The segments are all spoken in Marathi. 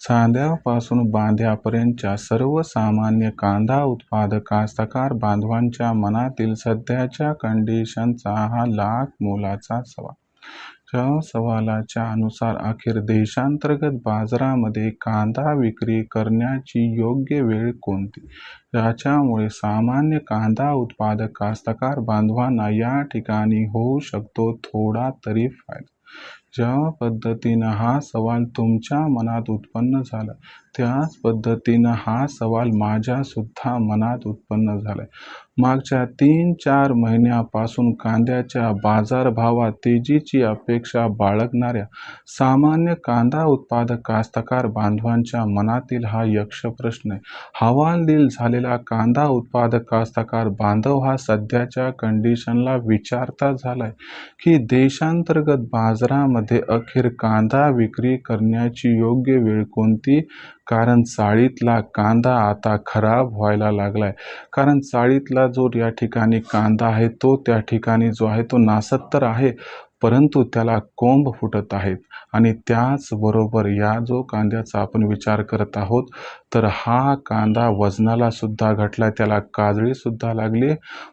सांध्यापासून बांध्यापर्यंतच्या सर्वसामान्य कांदा उत्पादक कास्तकार बांधवांच्या मनातील सध्याच्या कंडिशनचा हा लाख मोलाचा सवाल. या सवालाच्या अनुसार अखेर देशांतर्गत बाजारामध्ये कांदा विक्री करण्याची योग्य वेळ कोणती? याच्यामुळे सामान्य कांदा उत्पादक कास्तकार बांधवांना या ठिकाणी होऊ शकतो थोडा तरी फायदा. ज्या पद्धतीनं हा सवाल तुमच्या मनात उत्पन्न झाला त्याच पद्धतीनं हा सवाल माझ्यासुद्धा मनात उत्पन्न झाला मागच्या तीन चार महिन्यापासून कांद्याच्या बाजारभावात तेजीची अपेक्षा बाळगणाऱ्या सामान्य कांदा उत्पादक कास्तकार बांधवांच्या मनातील हा यक्षप्रश्न आहे. हवालदिल झालेला कांदा उत्पादक कास्तकार बांधव हा सध्याच्या कंडिशनला विचारता झालाय की देशांतर्गत बाजारामध्ये अखेर कांदा विक्री करण्याची योग्य वेळ कोणती? कारण चाळीतला कांदा आता खराब व्हायला लागलाय. कारण चाळीतला जो या ठिकाणी कांदा आहे तो त्या ठिकाणी जो आहे तो नासत्तर आहे परंतु त्याला कोंब फुटत आहेत. आणि त्याचबरोबर या जो कांद्याचा आपण विचार करत आहोत तर हा कांदा वजनाला सुद्धा घटला त्याला काजळीसुद्धा लागली.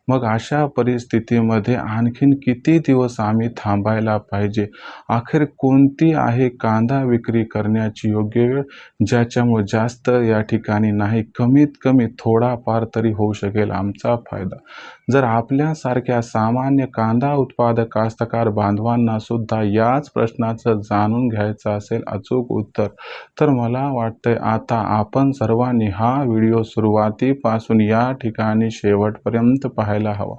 मग अशा परिस्थितीमध्ये आणखीन किती दिवस आम्ही थांबायला पाहिजे? अखेर कोणती आहे कांदा विक्री करण्याची योग्य वेळ? ज्याच्यामुळे जास्त या ठिकाणी नाही कमीत कमी थोडाफार तरी होऊ शकेल आमचा फायदा. जर आपल्यासारख्या सामान्य कांदा उत्पादक कास्तकार बांधवांना सुद्धा याच प्रश्नाचं जाणून घ्यायचं असेल अचूक उत्तर तर मला वाटतंय आता आपण सर्वांनी हा व्हिडिओ सुरुवातीपासून या ठिकाणी शेवटपर्यंत पाहायला हवा.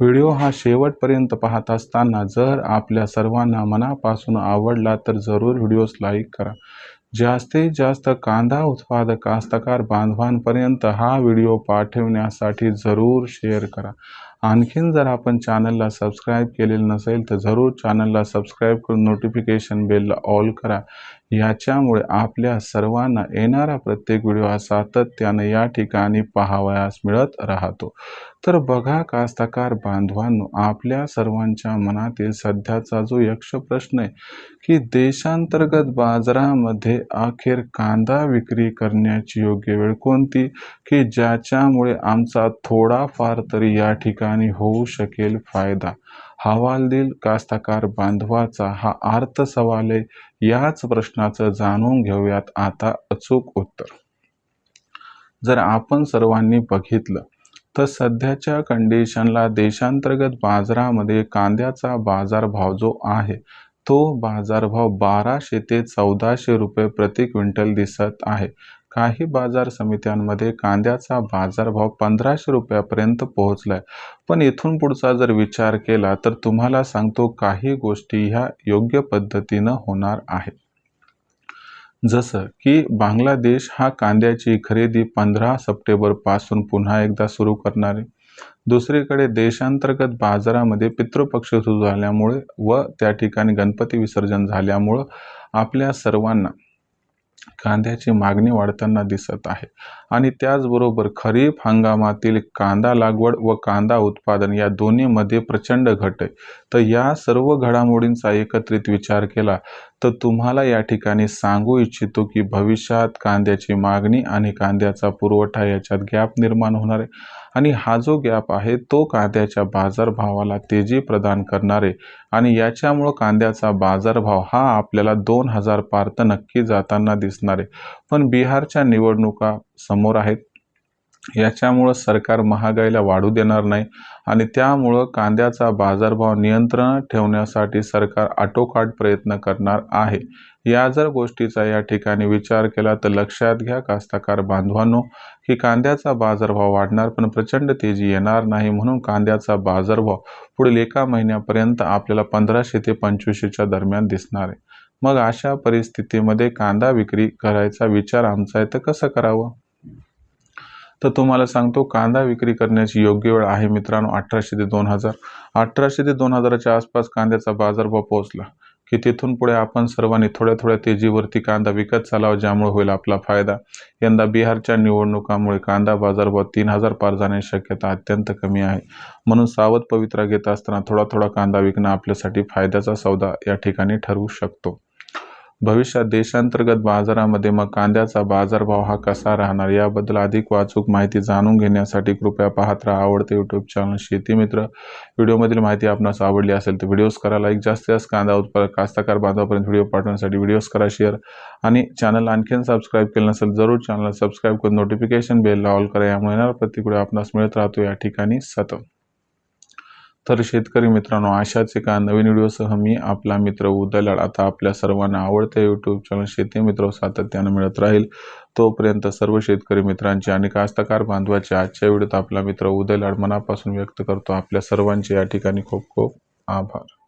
व्हिडिओ हा शेवटपर्यंत पाहत असताना जर आपल्या सर्वांना मनापासून आवडला तर जरूर व्हिडिओस लाईक करा. जास्तीत जास्त कांदा उत्पादक कास्तकार बांधवांपर्यंत हा व्हिडिओ पाठवण्यासाठी जरूर शेअर करा. आणखीन जर आपण चॅनलला सबस्क्राईब केलेलं नसेल तर जरूर चॅनलला सबस्क्राईब करून नोटिफिकेशन बेलला ऑल करा. याच्यामुळे आपल्या सर्वांना येणारा प्रत्येक व्हिडिओ हा सातत्यानं या ठिकाणी पाहावयास मिळत राहतो. तर बघा कास्तकार बांधवांनो आपल्या सर्वांच्या मनातील सध्याचा जो यक्ष प्रश्न आहे की देशांतर्गत बाजारामध्ये अखेर कांदा विक्री करण्याची योग्य वेळ कोणती? की ज्याच्यामुळे आमचा थोडाफार तरी या ठिकाणी होऊ शकेल फायदा. हवालदिल कास्तकार बांधवाचा हा अर्थ सवाल आहे याच प्रश्नाचं जाणून घेऊयात आता अचूक उत्तर. जर आपण सर्वांनी बघितलं तर सध्याच्या कंडिशनला देशांतर्गत बाजारामध्ये कांद्याचा बाजारभाव जो आहे तो बाजारभाव बाराशे ते चौदाशे रुपये प्रति क्विंटल दिसत आहे. काही बाजार समित्यांमध्ये कांद्याचा बाजारभाव पंधराशे रुपयापर्यंत पोहोचलाय. पण इथून पुढचा जर विचार केला तर तुम्हाला सांगतो काही गोष्टी ह्या योग्य पद्धतीनं होणार आहेत. जसं की बांगलादेश हा कांद्याची खरेदी पंधरा सप्टेंबरपासून पुन्हा एकदा सुरू करणार. आहे दुसरीकडे देशांतर्गत बाजारामध्ये पितृपक्ष सुरू झाल्यामुळे व त्या ठिकाणी गणपती विसर्जन झाल्यामुळं आपल्या सर्वांना कांद्याची मागणी वाढताना दिसत आहे. आणि त्याचबरोबर खरीप हंगामातील कांदा लागवड व कांदा उत्पादन या दोन्हीमध्ये प्रचंड घट आहे. तर या सर्व घडामोडींचा एकत्रित विचार केला तर तुम्हाला या ठिकाणी सांगू इच्छितो की भविष्यात कांद्याची मागणी आणि कांद्याचा पुरवठा याच्यात गॅप निर्माण होणार आहे. आणि हा जो गॅप आहे तो कांद्याच्या बाजारभावाला तेजी प्रदान करणारे आणि याच्यामुळं कांद्याचा बाजारभाव हा आपल्याला दोन हजार पार तर नक्की जाताना दिसणार आहे. पण बिहारच्या निवडणुका समोर आहेत. याच्यामुळं सरकार महागाईला वाढू देणार नाही आणि त्यामुळं कांद्याचा बाजारभाव नियंत्रणात ठेवण्यासाठी सरकार आटोकाट प्रयत्न करणार आहे. या जर गोष्टीचा या ठिकाणी विचार केला तर लक्षात घ्या कास्तकार बांधवांनो की कांद्याचा बाजारभाव वाढणार पण प्रचंड तेजी येणार नाही म्हणून कांद्याचा बाजारभाव पुढील एका महिन्यापर्यंत आपल्याला पंधराशे ते पंचवीसशेच्या दरम्यान दिसणार आहे. मग अशा परिस्थितीमध्ये कांदा विक्री करायचा विचार आमचा आहे तर कसं करावं? तर तुम्हाला सांगतो कांदा विक्री करण्याची योग्य वेळ आहे मित्रांनो अठराशे ते दोन हजार. अठराशे ते दोन हजाराच्या आसपास कांद्याचा बाजारभाव पोहोचला की तिथून पुढे आपण सर्वांनी थोड्या थोड्या तेजीवरती कांदा विकत चालावा ज्यामुळे होईल आपला फायदा. यंदा बिहारच्या निवडणुकामुळे कांदा बाजारभाव तीन हजार पार जाण्याची शक्यता अत्यंत कमी आहे. म्हणून सावध पवित्रा घेत असताना थोडा थोडा कांदा विकणं आपल्यासाठी फायद्याचा सौदा या ठिकाणी ठरवू शकतो. भविष्यात देशांतर्गत बाजारामध्ये मग कांद्याचा बाजारभाव हा कसा राहणार याबद्दल अधिक वाचूक माहिती जाणून घेण्यासाठी कृपया पाहत राहा आवडते यूट्यूब चॅनल शेती मित्र. व्हिडिओमधील माहिती आपणास आवडली असेल तर व्हिडिओज करा लाईक जास्तीत जास्त कांदा उत्पादक कास्तकार बांधवापर्यंत व्हिडिओ पाठवण्यासाठी व्हिडिओज करा शेअर आणि चॅनल आणखीन सबस्क्राईब केलं नसेल जरूर चॅनल सबस्क्राईब करून नोटिफिकेशन बेल ऑल करा यामुळे येणार प्रति आपणास मिळत राहतो. या ठिकाणी सतत. तर शेतकरी मित्रांनो अशाच एका नवीन व्हिडिओसह मी आपला मित्र उदलाड आता आपल्या सर्वांना आवडते यूट्यूब चॅनल शेती मित्र सातत्यानं मिळत राहील. तोपर्यंत सर्व शेतकरी मित्रांचे आणि कास्तकार बांधवाचे आजच्या व्हिडिओत आपला मित्र उदलाड मनापासून व्यक्त करतो. आपल्या सर्वांचे या ठिकाणी खूप खूप आभार.